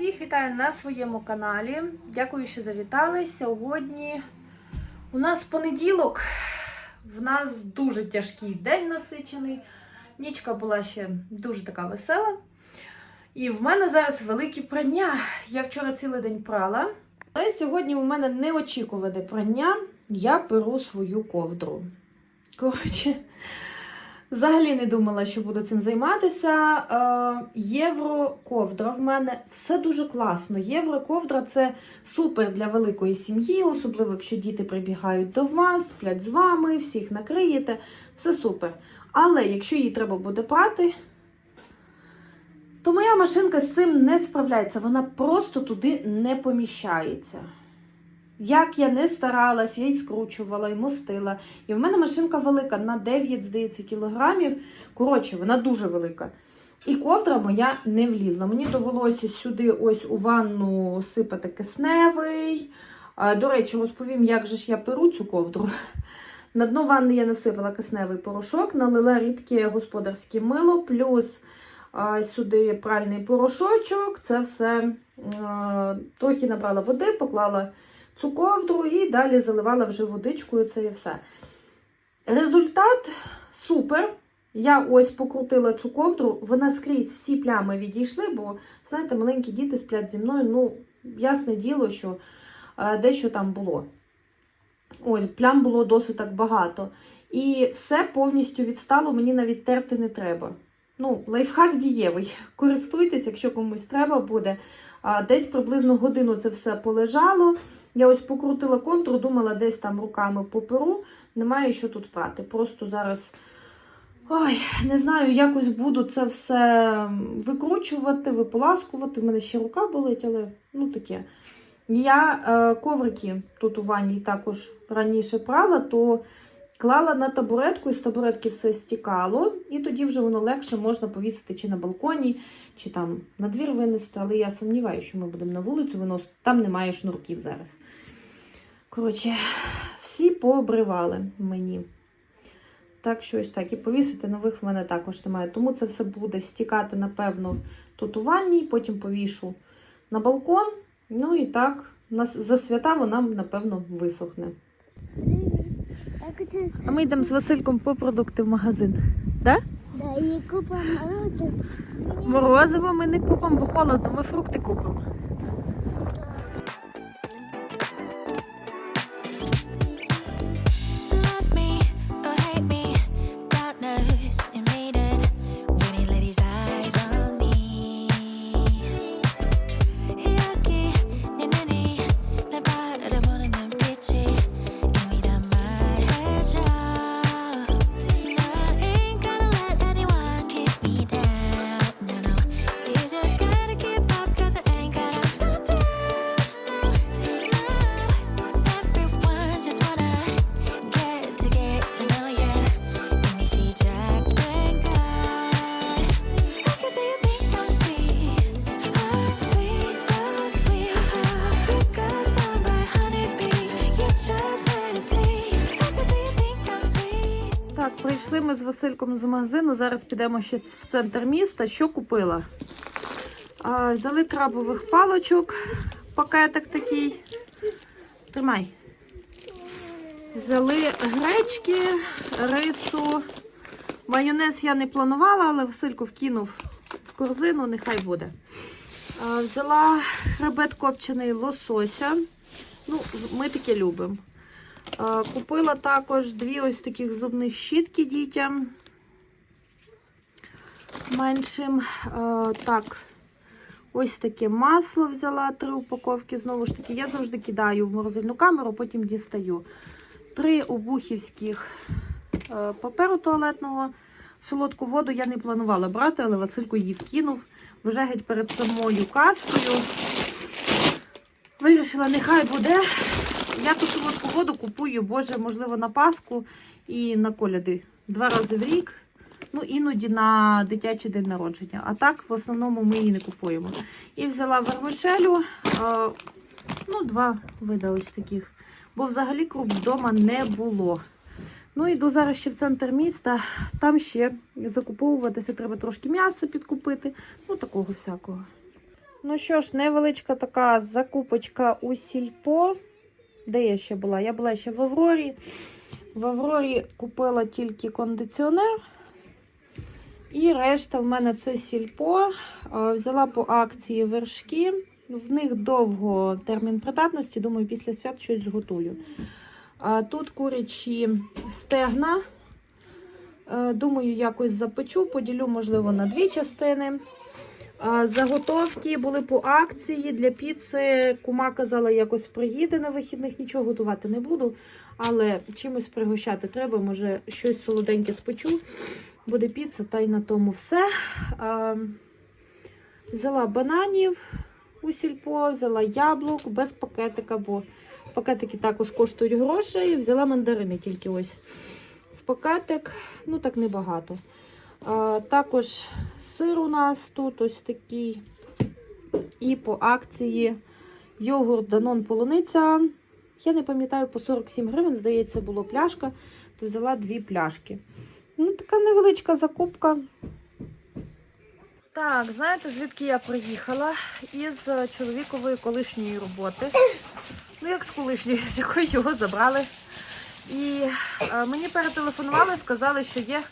Всіх вітаю на своєму каналі. Дякую, що завітали. Сьогодні у нас понеділок. В нас дуже тяжкий день насичений. Нічка була ще дуже така весела. І в мене зараз великі прання. Я вчора цілий день прала. Але сьогодні у мене неочікуване прання. Я беру свою ковдру. Коротше, Взагалі не думала, що буду цим займатися. Е, Євроковдра в мене все дуже класно. Євроковдра це супер для великої сім'ї, особливо якщо діти прибігають до вас, сплять з вами, всіх накриєте. Все супер. Але якщо її треба буде прати, то моя машинка з цим не справляється. Вона просто туди не поміщається. Як я не старалась, я й скручувала, і мостила. І в мене машинка велика на 9, здається, кілограмів. Коротше, вона дуже велика. І ковдра моя не влізла. Мені довелося сюди ось у ванну сипати кисневий. До речі, розповім, як же ж я перу цю ковдру. На дно ванни я насипала кисневий порошок, налила рідке господарське мило, плюс сюди пральний порошочок. Це все трохи набрала води, поклала цю ковдру і далі заливала вже водичкою це і все. Результат супер. Я ось покрутила цю ковдру, вона скрізь всі плями відійшли, бо, знаєте, маленькі діти сплять зі мною. Ну, ясне діло, що е, дещо там було. Ось, плям було досить так багато. І все повністю відстало, мені навіть терти не треба. Ну, лайфхак дієвий. Користуйтесь, якщо комусь треба буде. Десь приблизно годину це все полежало. Я ось покрутила ковдру, думала, десь там руками поперу. Немає що тут прати. Просто зараз. Ой, не знаю, якось буду це все викручувати, виполаскувати. У мене ще рука болить, але ну таке. Я е, коврики тут у ванні також раніше прала, то клала на табуретку, і з табуретки все стікало, і тоді вже воно легше можна повісити чи на балконі, чи там на двір винести. Але я сумніваюся, що ми будемо на вулицю виносити. Там немає шнурків зараз. Коротше, всі пообривали мені. Так, що ось так. І повісити нових в мене також немає. Тому це все буде стікати, напевно, тут у ванні, потім повішу на балкон. Ну і так, за свята вона, напевно, висохне. А ми йдемо з Васильком по продукти в магазин. Да? Да, і купимо морозиво. Морозиво ми не купимо, бо холодно, ми фрукти купимо. Так, прийшли ми з Васильком з магазину. Зараз підемо ще в центр міста. Що купила? А, взяли крабових палочок, пакетик такий. Тримай. Взяли гречки, рису. Майонез я не планувала, але Василько вкинув в корзину, нехай буде. А, взяла хребет копчений лосося. Ну, ми таке любимо. Е, Купила також дві ось таких зубних щітки дітям. Меншим. Е, Так, ось таке масло взяла, три упаковки. Знову ж таки, я завжди кидаю в морозильну камеру, потім дістаю. Три обухівських е, паперу туалетного. Солодку воду я не планувала брати, але Василько її вкинув вже геть перед самою касою. Вирішила, нехай буде. Я ту солодку воду купую, боже, можливо, на Пасху і на коляди два рази в рік. Ну, іноді на дитячий день народження. А так, в основному, ми її не купуємо. І взяла вермишелю, ну, два види ось таких. Бо взагалі круп вдома не було. Ну, йду зараз ще в центр міста. Там ще закуповуватися треба трошки м'яса підкупити. Ну, такого всякого. Ну що ж, невеличка така закупочка у сільпо. Де я ще була? Я була ще в Аврорі. В Аврорі купила тільки кондиціонер. І решта в мене це сільпо. Е, Взяла по акції вершки. В них довго термін придатності. Думаю, після свят щось зготую. Тут курячі стегна. Е, Думаю, якось запечу, поділю, можливо, на дві частини. Заготовки були по акції для піци. Кума казала, якось приїде на вихідних, нічого готувати не буду. Але чимось пригощати треба, може, щось солоденьке спечу. Буде піца, та й на тому все. Взяла бананів у сільпо, взяла яблук без пакетика, бо пакетики також коштують грошей. Взяла мандарини тільки ось в пакетик, ну так небагато. Також сир у нас тут ось такий. І по акції йогурт Данон Полуниця. Я не пам'ятаю, по 47 гривень, здається, було пляшка, то взяла дві пляшки. Ну, така невеличка закупка. Так, знаєте, звідки я приїхала? Із е, чоловікової колишньої роботи. Ну, як з колишньої, з якої його забрали. І е, мені перетелефонували, сказали, що є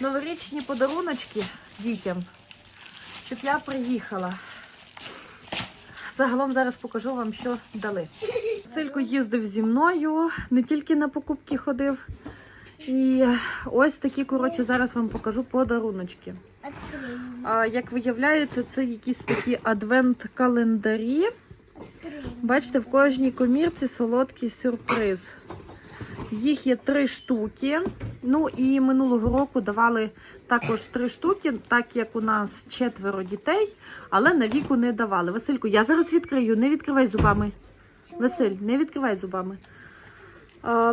новорічні подаруночки дітям, щоб я приїхала. Загалом зараз покажу вам, що дали. Силько їздив зі мною, не тільки на покупки ходив. І ось такі, коротше, зараз вам покажу подаруночки. А, як виявляється, це якісь такі адвент-календарі. Бачите, в кожній комірці солодкий сюрприз. Їх є три штуки. Ну і минулого року давали також три штуки, так як у нас четверо дітей, але на віку не давали. Васильку, я зараз відкрию, не відкривай зубами. Василь, не відкривай зубами.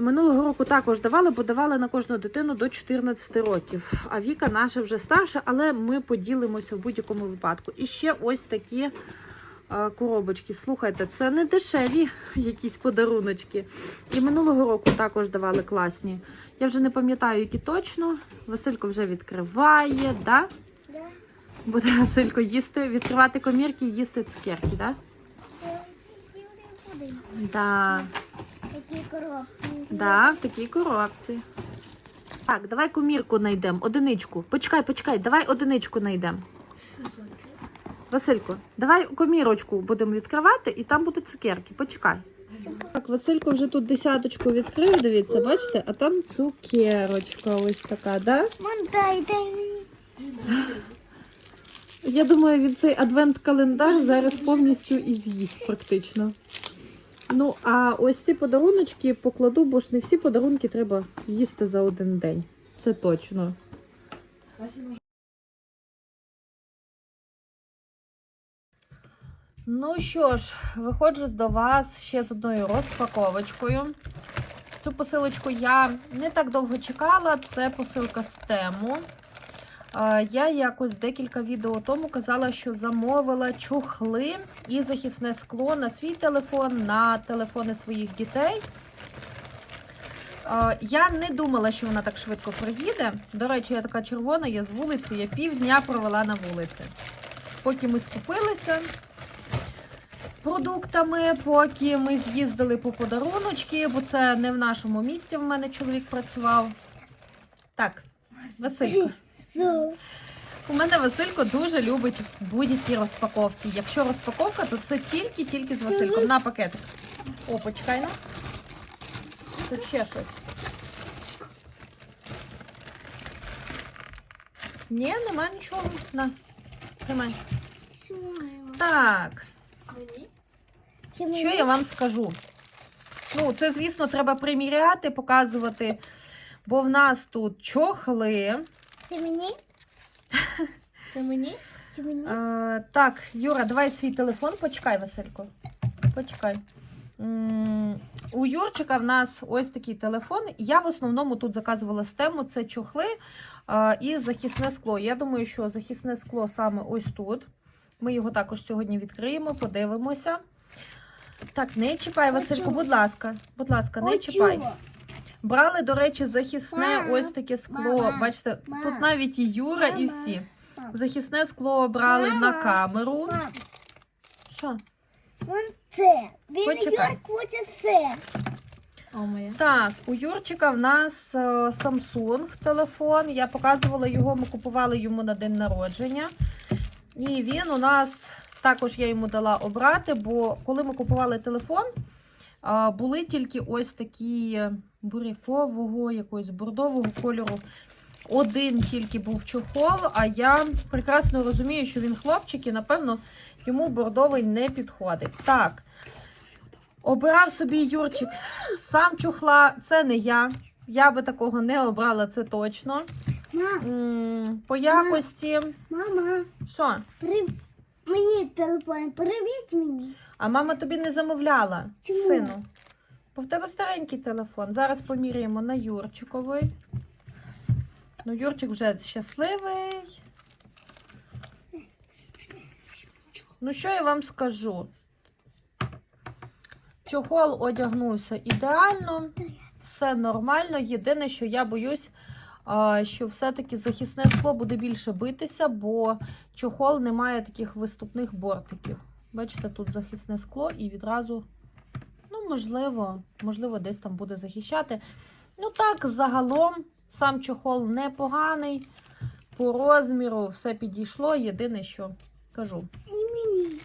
Минулого року також давали, бо давали на кожну дитину до 14 років. А Віка наша вже старша, але ми поділимося в будь-якому випадку. І ще ось такі коробочки. Слухайте, це не дешеві якісь подаруночки. І минулого року також давали класні. Я вже не пам'ятаю, які точно. Василько вже відкриває, да? Да. Буде Василько їсти, відкривати комірки і їсти цукерки, да? Да. Такі коробки. Да, в такій коробці. Так, давай комірку знайдемо. Одиничку. Почекай, почекай, давай одиничку знайдемо. Василько, давай комірочку будемо відкривати, і там будуть цукерки. Почекай. Так, Василько вже тут десяточку відкрив, дивіться, бачите, а там цукерочка ось така, да? Мам, дай, дай мені. Я думаю, він цей адвент-календар зараз повністю і з'їсть практично. Ну, а ось ці подаруночки покладу, бо ж не всі подарунки треба їсти за один день. Це точно. Ну що ж, виходжу до вас ще з одною розпаковочкою. Цю посилочку я не так довго чекала. Це посилка з тему. Я якось декілька відео тому казала, що замовила чохли і захисне скло на свій телефон, на телефони своїх дітей. Я не думала, що вона так швидко приїде. До речі, я така червона, я з вулиці, я півдня провела на вулиці. Поки ми скупилися продуктами, поки ми з'їздили по подаруночки, бо це не в нашому місті в мене чоловік працював. Так, Василько. Ну, У мене Василько дуже любить будь-які розпаковки. Якщо розпаковка, то це тільки-тільки з Васильком. На пакетик. О, почекай на. Тут ще щось. Ні, нема нічого. На. Тримай. Так? Що я вам скажу? Ну, це, звісно, треба приміряти, показувати, бо в нас тут чохли. Це мені? Це мені? Це мені? Е, так, Юра, давай свій телефон. Почекай, Василько. Почекай. У Юрчика в нас ось такий телефон. Я в основному тут заказувала з тему це чохли е, і захисне скло. Я думаю, що захисне скло саме ось тут. Ми його також сьогодні відкриємо, подивимося. Так, не чіпай, Василько, будь ласка. Будь ласка, не чіпай. Брали, до речі, захисне Мама, ось таке скло. мама, Бачите, мама, тут навіть і Юра, і всі. Захисне скло брали на камеру. Мам, Що? Вон це. Він Почекай. Юрк хоче це. О, моя. Так, у Юрчика в нас е, Samsung телефон. Я показувала його, ми купували йому на день народження. І він у нас також я йому дала обрати, бо коли ми купували телефон, були тільки ось такі бурякового, якогось бордового кольору. Один тільки був чохол, а я прекрасно розумію, що він хлопчик і, напевно, йому бордовий не підходить. Так. Обирав собі Юрчик сам чохла, це не я. Я би такого не обрала, це точно. Мам, По якості. мама, Що? Мені телефон, привіт мені. А мама тобі не замовляла, Чому? сину. Бо в тебе старенький телефон. Зараз поміряємо на Юрчиковий. Ну, Юрчик вже щасливий. Ну, що я вам скажу? Чохол одягнувся ідеально, все нормально. Єдине, що я боюсь, що все-таки захисне скло буде більше битися, бо чохол не має таких виступних бортиків. Бачите, тут захисне скло і відразу, ну, можливо, можливо, десь там буде захищати. Ну так, загалом, сам чохол непоганий. По розміру все підійшло. Єдине, що кажу. І мені.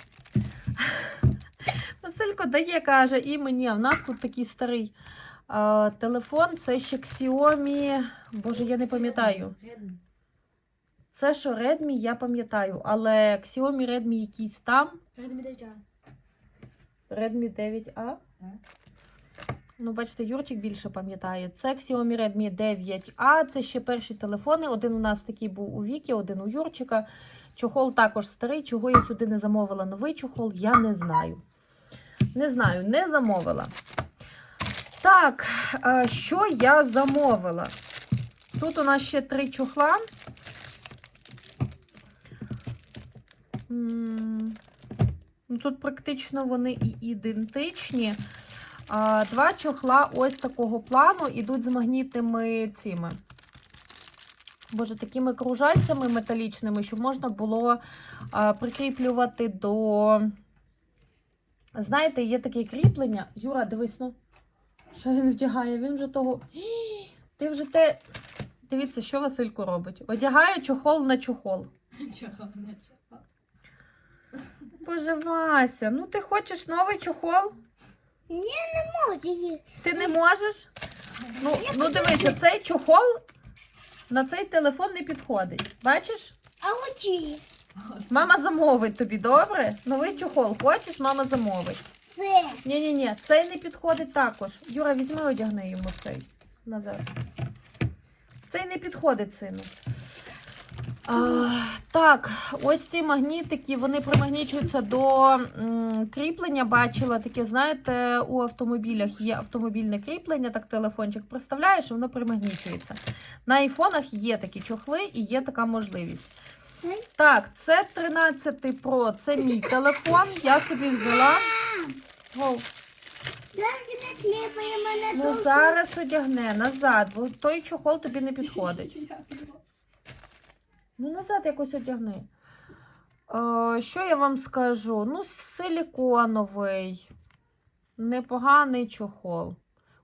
Василько дає, каже, і мені. А в нас тут такий старий е, телефон. Це ще Xiaomi. Боже, я не пам'ятаю. Це що Redmi, я пам'ятаю, але Xiaomi Redmi якийсь там. Redmi 9A. Redmi 9A. Ну, бачите, Юрчик більше пам'ятає. Це Xiaomi Redmi 9A. Це ще перші телефони. Один у нас такий був у Вікі, один у Юрчика. Чохол також старий. Чого я сюди не замовила новий чохол, я не знаю. Не знаю, не замовила. Так, що я замовила? Тут у нас ще три чохла. Ну, тут практично вони і ідентичні. Два чохла ось такого плану ідуть з магнітними цими. Боже, такими кружальцями металічними, щоб можна було прикріплювати до. Знаєте, є таке кріплення. Юра, дивись, ну. Що він вдягає? Він вже того. Ти вже те. Дивіться, що Василько робить. Одягає чохол на чохол. Чого не чого? Боже, Вася, ну ти хочеш новий чохол? Ні, не можу. Ти не можеш? Ну, ну дивися, цей чохол на цей телефон не підходить. Бачиш? А очі. Мама замовить тобі, добре? Новий чохол хочеш, мама замовить. Це. Ні-ні-ні, цей не підходить також. Юра, візьми, одягни йому цей назад. Цей не підходить, сину. А, так, ось ці магнітики, вони примагнічуються до м, кріплення. Бачила таке, знаєте, у автомобілях є автомобільне кріплення, так телефончик приставляєш, і воно примагнічується. На айфонах є такі чохли і є така можливість. Так, це 13 Pro, це мій телефон. Я собі взяла. Мене Ну зараз одягне назад, бо той чохол тобі не підходить. Ну, назад якось одягни. Е, що я вам скажу? Ну, силіконовий, непоганий чохол.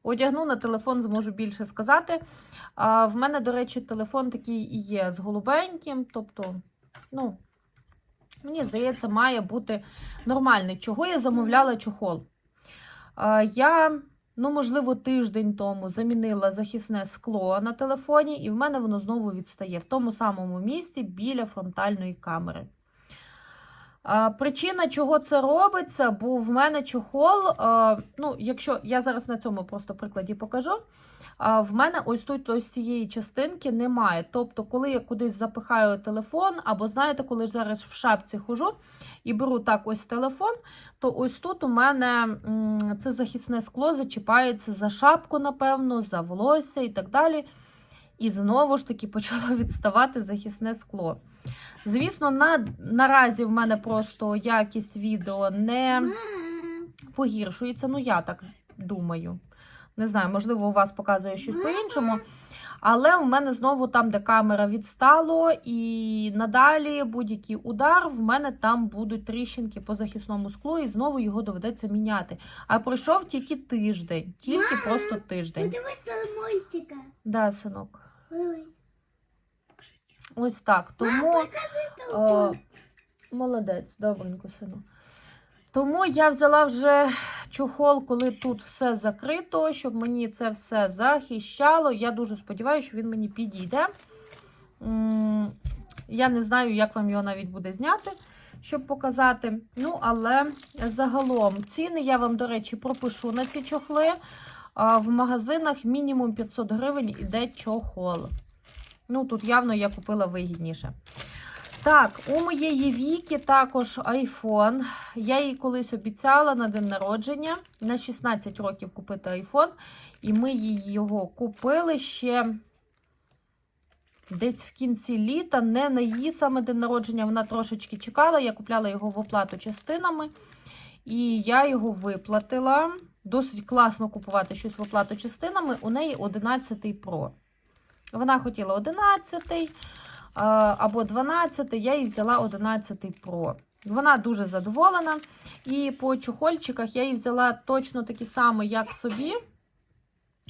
Одягну на телефон, зможу більше сказати. А в мене, до речі, телефон такий і є з голубеньким. Тобто, ну, мені здається, має бути нормальний. Чого я замовляла чохол? Я, ну, можливо, тиждень тому замінила захисне скло на телефоні, і в мене воно знову відстає в тому самому місці біля фронтальної камери. Причина, чого це робиться, бо в мене чохол, ну, якщо я зараз на цьому просто прикладі покажу, в мене ось тут ось цієї частинки немає. Тобто, коли я кудись запихаю телефон, або знаєте, коли зараз в шапці хожу і беру так ось телефон, то ось тут у мене це захисне скло зачіпається за шапку, напевно, за волосся і так далі. І знову ж таки почало відставати захисне скло. Звісно, на, наразі в мене просто якість відео не погіршується. Ну, я так думаю. Не знаю, можливо, у вас показує щось по-іншому. Але у мене знову там, де камера відстало, і надалі будь-який удар, в мене там будуть тріщинки по захисному склу, і знову його доведеться міняти. А пройшов тільки тиждень, тільки Мам, просто тиждень. Подивися мультика. Да, синок. Ось так. Тому. О, телефон. молодець, добренько, сину. Тому я взяла вже чохол, коли тут все закрито, щоб мені це все захищало. Я дуже сподіваюся, що він мені підійде. Я не знаю, як вам його навіть буде зняти, щоб показати. Ну, але загалом ціни я вам, до речі, пропишу на ці чохли. В магазинах мінімум 500 гривень іде чохол. Ну, тут явно я купила вигідніше. Так, у моєї Віки також iPhone. Я їй колись обіцяла на день народження на 16 років купити iPhone. І ми їй його купили ще десь в кінці літа, не на її саме день народження. Вона трошечки чекала. Я купляла його в оплату частинами. І я його виплатила. Досить класно купувати щось в оплату частинами. У неї 11 Pro. Вона хотіла 11 або 12, я їй взяла 11 Pro. Вона дуже задоволена. І по чохольчиках я їй взяла точно такі самі, як собі.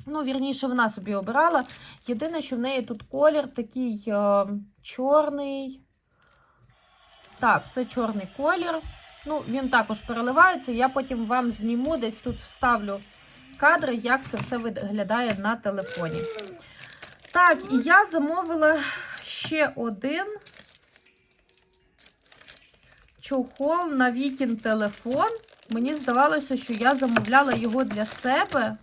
Ну, вірніше, вона собі обирала. Єдине, що в неї тут колір такий е, чорний. Так, це чорний колір. Ну, він також переливається. Я потім вам зніму, десь тут вставлю кадри, як це все виглядає на телефоні. Так, і я замовила ще один чохол на Вікін телефон. Мені здавалося, що я замовляла його для себе.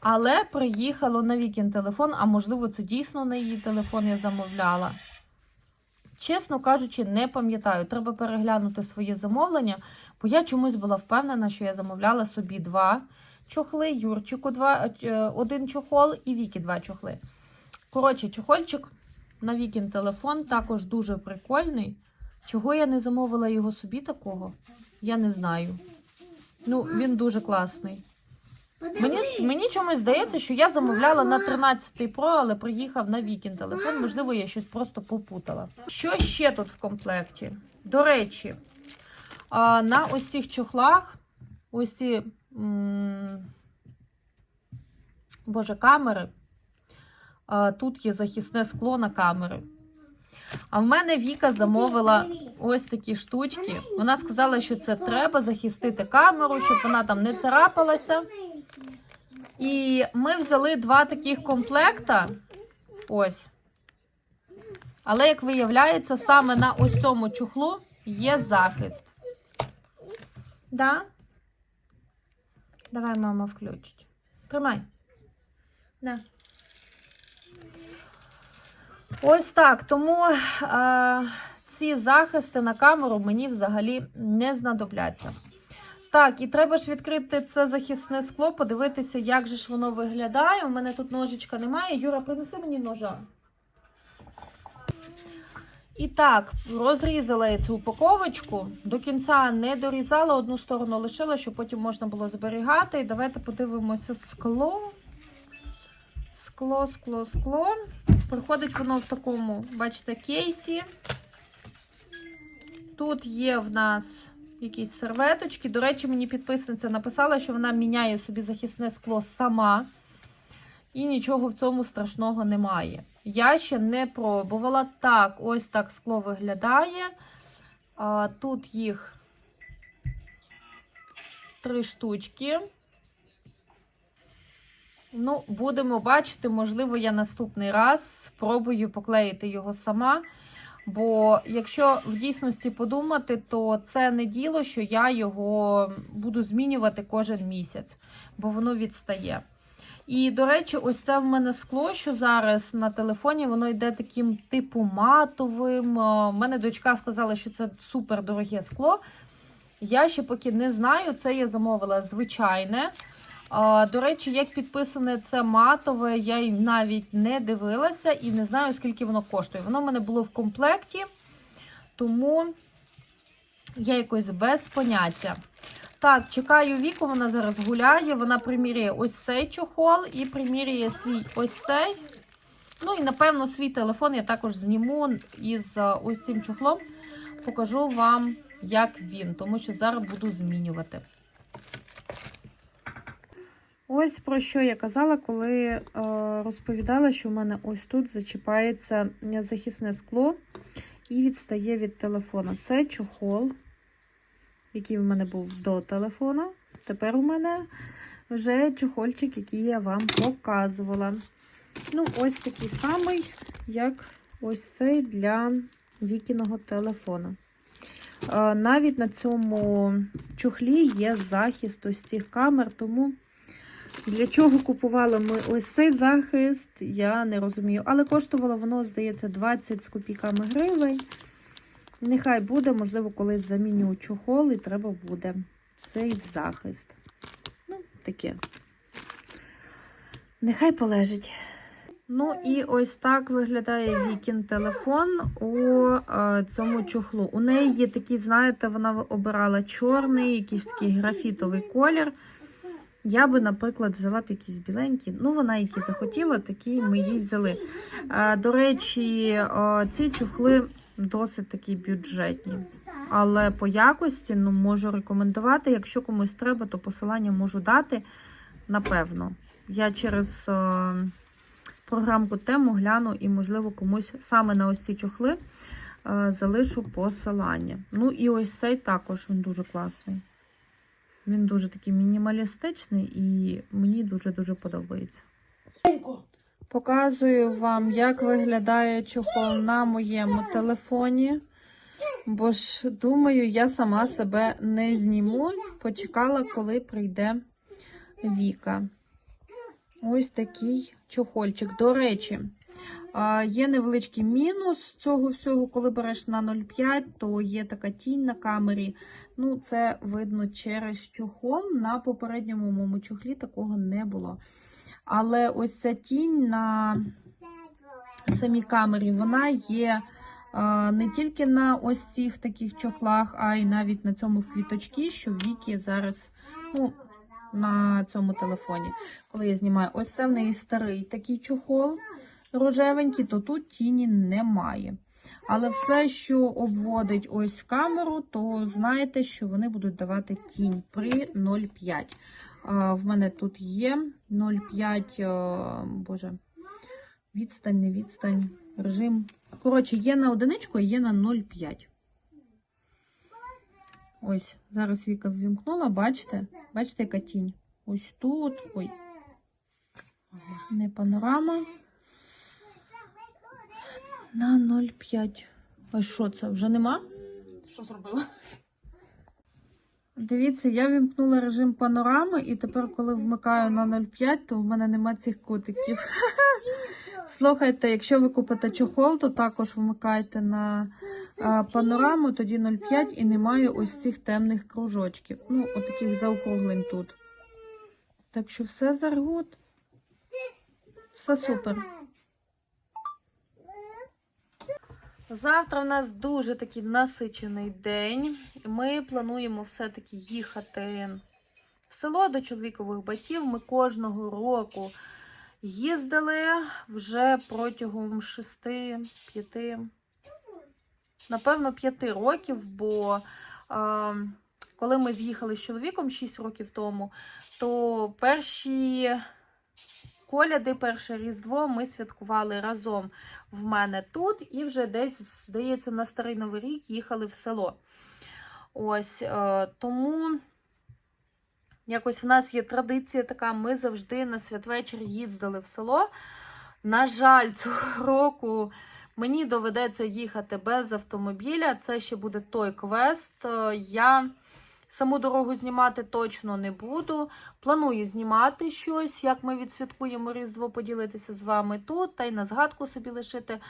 Але приїхало на Вікін телефон, а можливо, це дійсно на її телефон я замовляла. Чесно кажучи, не пам'ятаю. Треба переглянути своє замовлення, бо я чомусь була впевнена, що я замовляла собі два чохли, Юрчику два, е, один чохол і Вікі два чохли. Коротше, чохольчик на Вікін телефон також дуже прикольний. Чого я не замовила його собі такого, я не знаю. Ну, він дуже класний. Мені, мені чомусь здається, що я замовляла на 13 Pro, але приїхав на Вікін телефон. Можливо, я щось просто попутала. Що ще тут в комплекті? До речі, на ось цих чохлах, ось ці боже, камери. Тут є захисне скло на камери. А в мене Віка замовила ось такі штучки. Вона сказала, що це треба захистити камеру, щоб вона там не царапалася. І ми взяли два таких комплекта. Ось. Але, як виявляється, саме на ось цьому чохлу є захист. Да? Давай, мама, включить. Тримай. Да. Ось так. Тому е, ці захисти на камеру мені взагалі не знадобляться. Так, і треба ж відкрити це захисне скло, подивитися, як же ж воно виглядає. У мене тут ножичка немає. Юра, принеси мені ножа. І так, розрізала я цю упаковочку. До кінця не дорізала, одну сторону лишила, щоб потім можна було зберігати. І давайте подивимося скло. Скло, скло, скло. Приходить воно в такому, бачите, кейсі. Тут є в нас якісь серветочки. До речі, мені підписниця написала, що вона міняє собі захисне скло сама. І нічого в цьому страшного немає. Я ще не пробувала. Так, ось так скло виглядає. А, тут їх три штучки. Ну, будемо бачити, можливо, я наступний раз спробую поклеїти його сама. Бо якщо в дійсності подумати, то це не діло, що я його буду змінювати кожен місяць, бо воно відстає. І, до речі, ось це в мене скло, що зараз на телефоні, воно йде таким типу матовим. У мене дочка сказала, що це супер дороге скло. Я ще поки не знаю, це я замовила звичайне. До речі, як підписане це матове, я й навіть не дивилася і не знаю, скільки воно коштує. Воно в мене було в комплекті, тому я якось без поняття. Так, чекаю віку, вона зараз гуляє. Вона приміряє ось цей чохол і приміряє свій ось цей. Ну і напевно свій телефон я також зніму із е, ось цим чохлом. Покажу вам, як він, тому що зараз буду змінювати. Ось про що я казала, коли е, розповідала, що в мене ось тут зачіпається захисне скло і відстає від телефона. Це чохол, який в мене був до телефона. Тепер у мене вже чохольчик, який я вам показувала. Ну, ось такий самий, як ось цей для вікіного телефона. Е, Навіть на цьому чохлі є захист ось цих камер, тому для чого купували ми ось цей захист, я не розумію. Але коштувало воно, здається, 20 з копійками гривень. Нехай буде, можливо, колись заміню чохол і треба буде цей захист. Ну, таке. Нехай полежить. Ну і ось так виглядає Вікін телефон у е, цьому чохлу. У неї є такий, знаєте, вона обирала чорний, якийсь такий графітовий колір. Я би, наприклад, взяла б якісь біленькі. Ну, вона які захотіла, такі ми їй взяли. До речі, ці чохли досить такі бюджетні. Але по якості ну, можу рекомендувати. Якщо комусь треба, то посилання можу дати. Напевно. Я через програмку тему гляну і, можливо, комусь саме на ось ці чохли е, залишу посилання. Ну і ось цей також він дуже класний. Він дуже такий мінімалістичний і мені дуже-дуже подобається. Показую вам, як виглядає чохол на моєму телефоні. Бо ж, думаю, я сама себе не зніму. Почекала, коли прийде Віка. Ось такий чохольчик. До речі, є невеличкий мінус цього всього, коли береш на 0,5, то є така тінь на камері. Ну, це видно через чохол. На попередньому моєму чохлі такого не було. Але ось ця тінь на самій камері, вона є а, не тільки на ось цих таких чохлах, а й навіть на цьому в квіточки, що Вікі зараз ну, на цьому телефоні. Коли я знімаю, ось це в неї старий такий чохол рожевенький, то тут тіні немає. Але все, що обводить ось камеру, то знаєте, що вони будуть давати тінь при 0,5. В мене тут є 0,5, боже, відстань, не відстань, режим. Коротше, є на одиничку, а є на 0,5. Ось, зараз Віка ввімкнула, бачите? Бачите, яка тінь? Ось тут. Ой. Не панорама. На 0,5. А що це? Вже нема? Що зробила? Дивіться, я вімкнула режим панорами, і тепер, коли вмикаю на 0,5, то в мене нема цих котиків. Слухайте, якщо ви купите чохол, то також вмикайте на а, панораму, тоді 0,5 і немає ось цих темних кружочків. Ну, отаких заокруглень тут. Так що все заргут. Все супер. Завтра в нас дуже такий насичений день. Ми плануємо все-таки їхати в село до чоловікових батьків. Ми кожного року їздили вже протягом 6-5, напевно, 5 років, бо а, коли ми з'їхали з чоловіком 6 років тому, то перші коляди, перше Різдво ми святкували разом в мене тут, і вже десь, здається, на Старий Новий рік їхали в село. Ось е, тому якось в нас є традиція така, ми завжди на святвечір їздили в село. На жаль, цього року мені доведеться їхати без автомобіля. Це ще буде той квест. Е, Я саму дорогу знімати точно не буду. Планую знімати щось, як ми відсвяткуємо Різдво, поділитися з вами тут та й на згадку собі лишити.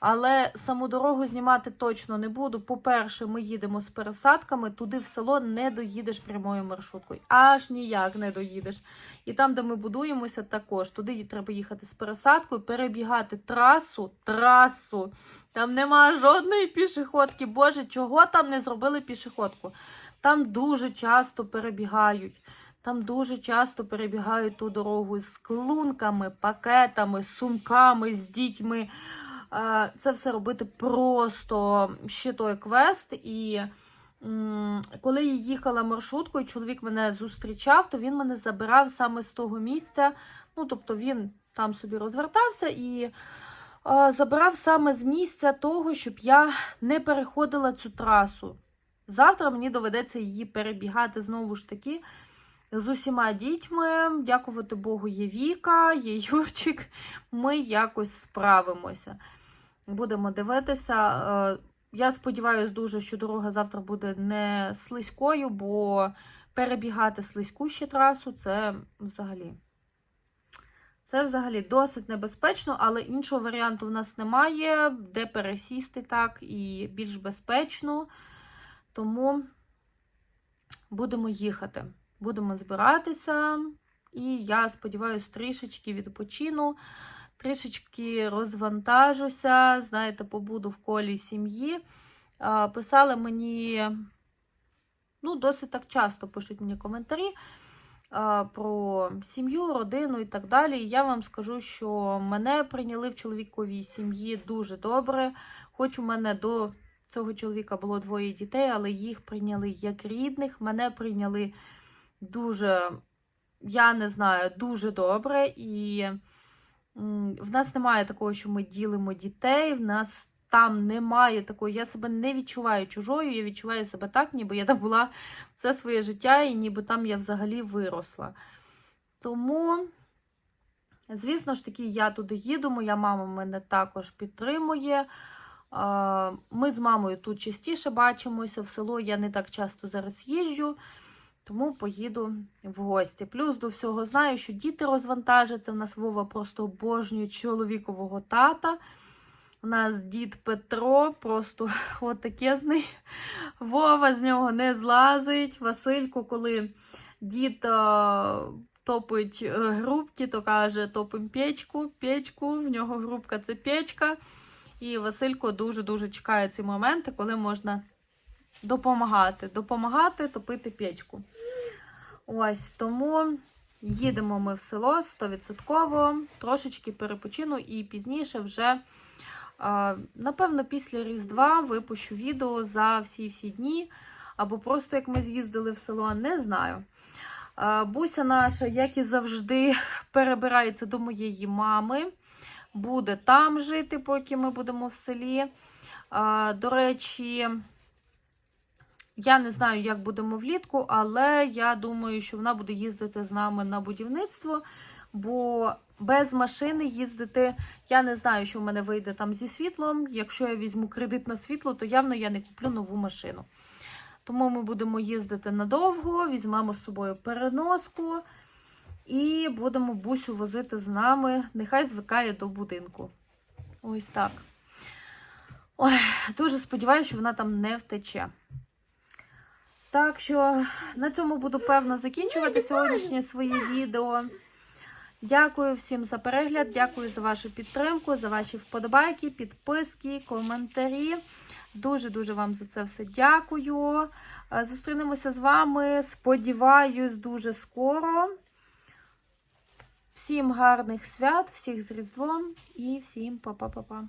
Але саму дорогу знімати точно не буду. По-перше, ми їдемо з пересадками, туди в село не доїдеш прямою маршруткою. Аж ніяк не доїдеш. І там, де ми будуємося, також туди треба їхати з пересадкою, перебігати трасу, трасу. Там нема жодної пішоходки. Боже, чого там не зробили пішоходку? Там дуже часто перебігають. Там дуже часто перебігають ту дорогу з клунками, пакетами, сумками, з дітьми. Е, Це все робити просто ще той квест. І коли я їхала маршруткою, чоловік мене зустрічав, то він мене забирав саме з того місця. Ну, тобто він там собі розвертався і е, забирав саме з місця того, щоб я не переходила цю трасу. Завтра мені доведеться її перебігати знову ж таки з усіма дітьми. Дякувати Богу, є Віка, є Юрчик. Ми якось справимося. Будемо дивитися. Е, Я сподіваюся дуже, що дорога завтра буде не слизькою, бо перебігати слизьку ще трасу це взагалі. Це взагалі досить небезпечно, але іншого варіанту в нас немає, де пересісти так і більш безпечно. Тому будемо їхати, будемо збиратися. І я сподіваюся, трішечки відпочину, трішечки розвантажуся, знаєте, побуду в колі сім'ї. Писали мені, ну, досить так часто пишуть мені коментарі про сім'ю, родину і так далі. І я вам скажу, що мене прийняли в чоловіковій сім'ї дуже добре. Хоч у мене до цього чоловіка було двоє дітей, але їх прийняли як рідних. Мене прийняли дуже, я не знаю, дуже добре. І в нас немає такого, що ми ділимо дітей. В нас там немає такого. Я себе не відчуваю чужою, я відчуваю себе так, ніби я там була все своє життя, і ніби там я взагалі виросла. Тому, звісно ж таки, я туди їду. Моя мама мене також підтримує. А, Ми з мамою тут частіше бачимося. В село я не так часто зараз їжджу, тому поїду в гості. Плюс до всього знаю, що діти розвантажаться. В нас Вова просто обожнює чоловікового тата. У нас дід Петро, просто отакезний. Вова з нього не злазить. Василько, коли дід е, топить е, грубки, то каже: топим печку, печку. В нього грубка це печка. І Василько дуже-дуже чекає ці моменти, коли можна допомагати. Допомагати топити печку. Ось тому їдемо ми в село 100%, трошечки перепочину і пізніше вже. Напевно, після Різдва випущу відео за всі-всі дні, або просто як ми з'їздили в село, не знаю. Буся наша, як і завжди, перебирається до моєї мами. Буде там жити, поки ми будемо в селі. До речі, я не знаю, як будемо влітку, але я думаю, що вона буде їздити з нами на будівництво, бо без машини їздити. Я не знаю, що в мене вийде там зі світлом. Якщо я візьму кредит на світло, то явно я не куплю нову машину. Тому ми будемо їздити надовго, візьмемо з собою переноску і будемо бусю возити з нами. Нехай звикає до будинку. Ось так. Ой, дуже сподіваюся, що вона там не втече. Так що на цьому буду певно закінчувати сьогоднішнє своє відео. Дякую всім за перегляд, дякую за вашу підтримку, за ваші вподобайки, підписки, коментарі. Дуже-дуже вам за це все дякую. Е, Зустрінемося з вами, сподіваюсь, дуже скоро. Всім гарних свят, всіх з Різдвом і всім па-па-па-па.